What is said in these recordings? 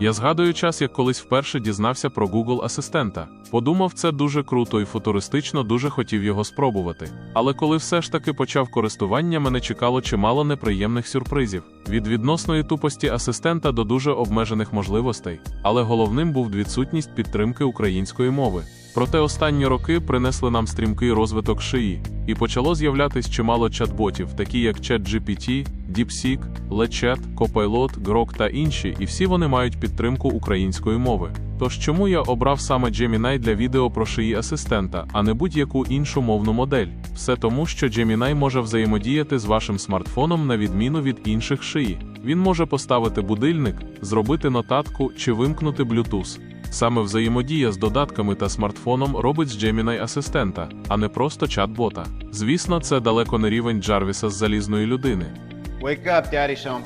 Я згадую час, як колись вперше дізнався про Google асистента. Подумав, це дуже круто і футуристично дуже хотів його спробувати. Але коли все ж таки почав користування, мене чекало чимало неприємних сюрпризів від відносної тупості асистента до дуже обмежених можливостей. Але головним був відсутність підтримки української мови. Проте останні роки принесли нам стрімкий розвиток шиї, і почало з'являтись чимало чат-ботів, такі як ChatGPT, DeepSeek, LeChat, Copilot, Grok та інші, і всі вони мають підтримку української мови. Тож чому я обрав саме Gemini для відео про шиї асистента, а не будь-яку іншу мовну модель? Все тому, що Gemini може взаємодіяти з вашим смартфоном на відміну від інших шиї. Він може поставити будильник, зробити нотатку чи вимкнути Bluetooth. Саме взаємодія з додатками та смартфоном робить з Gemini асистента, а не просто чат-бота. Звісно, це далеко не рівень Джарвіса з залізної людини. Wake up, Daddy's home.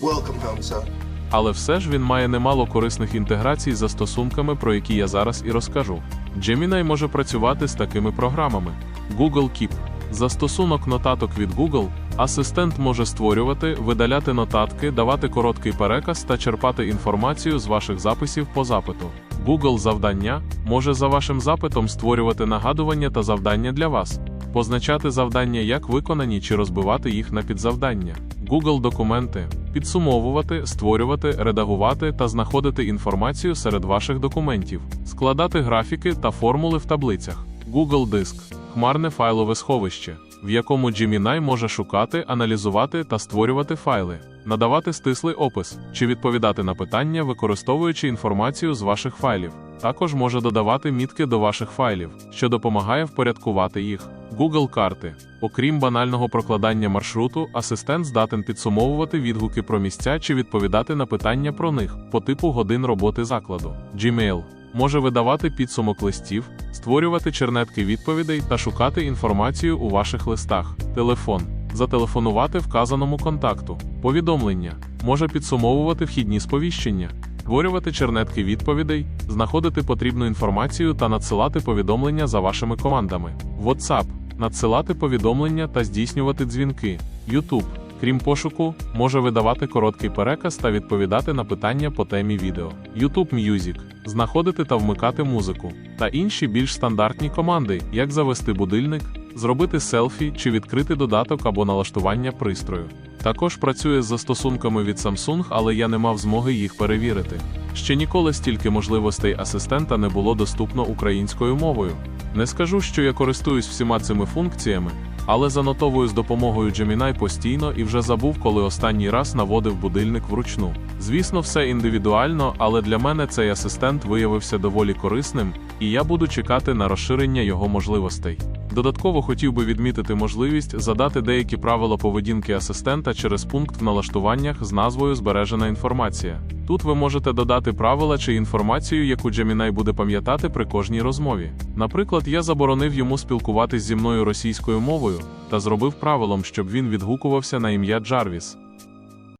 Welcome home, son. Але все ж він має немало корисних інтеграцій за стосунками, про які я зараз і розкажу. Gemini може працювати з такими програмами: Google Keep. Застосунок нотаток від Google. Асистент може створювати, видаляти нотатки, давати короткий переказ та черпати інформацію з ваших записів по запиту. Google завдання може за вашим запитом створювати нагадування та завдання для вас, позначати завдання як виконані чи розбивати їх на підзавдання. Google документи підсумовувати, створювати, редагувати та знаходити інформацію серед ваших документів, складати графіки та формули в таблицях. Google Диск хмарне файлове сховище, в якому Gemini може шукати, аналізувати та створювати файли, надавати стислий опис чи відповідати на питання, використовуючи інформацію з ваших файлів. Також може додавати мітки до ваших файлів, що допомагає впорядкувати їх. Google карти. Окрім банального прокладання маршруту, асистент здатен підсумовувати відгуки про місця чи відповідати на питання про них по типу годин роботи закладу. Gmail може видавати підсумок листів, створювати чернетки відповідей та шукати інформацію у ваших листах. Телефон зателефонувати вказаному контакту. Повідомлення може підсумовувати вхідні сповіщення, створювати чернетки відповідей, знаходити потрібну інформацію та надсилати повідомлення за вашими командами. WhatsApp надсилати повідомлення та здійснювати дзвінки. YouTube Крім пошуку, може видавати короткий переказ та відповідати на питання по темі відео. YouTube Music знаходити та вмикати музику, та інші більш стандартні команди, як завести будильник, зробити селфі чи відкрити додаток або налаштування пристрою. Також працює з застосунками від Samsung, але я не мав змоги їх перевірити. Ще ніколи стільки можливостей асистента не було доступно українською мовою. Не скажу, що я користуюсь всіма цими функціями, але занотовую з допомогою Gemini постійно і вже забув, коли останній раз наводив будильник вручну. Звісно, все індивідуально, але для мене цей асистент виявився доволі корисним, і я буду чекати на розширення його можливостей. Додатково хотів би відмітити можливість задати деякі правила поведінки асистента через пункт в налаштуваннях з назвою Збережена інформація. Тут ви можете додати правила чи інформацію, яку Gemini буде пам'ятати при кожній розмові. Наприклад, я заборонив йому спілкуватись зі мною російською мовою та зробив правилом, щоб він відгукувався на ім'я Джарвіс.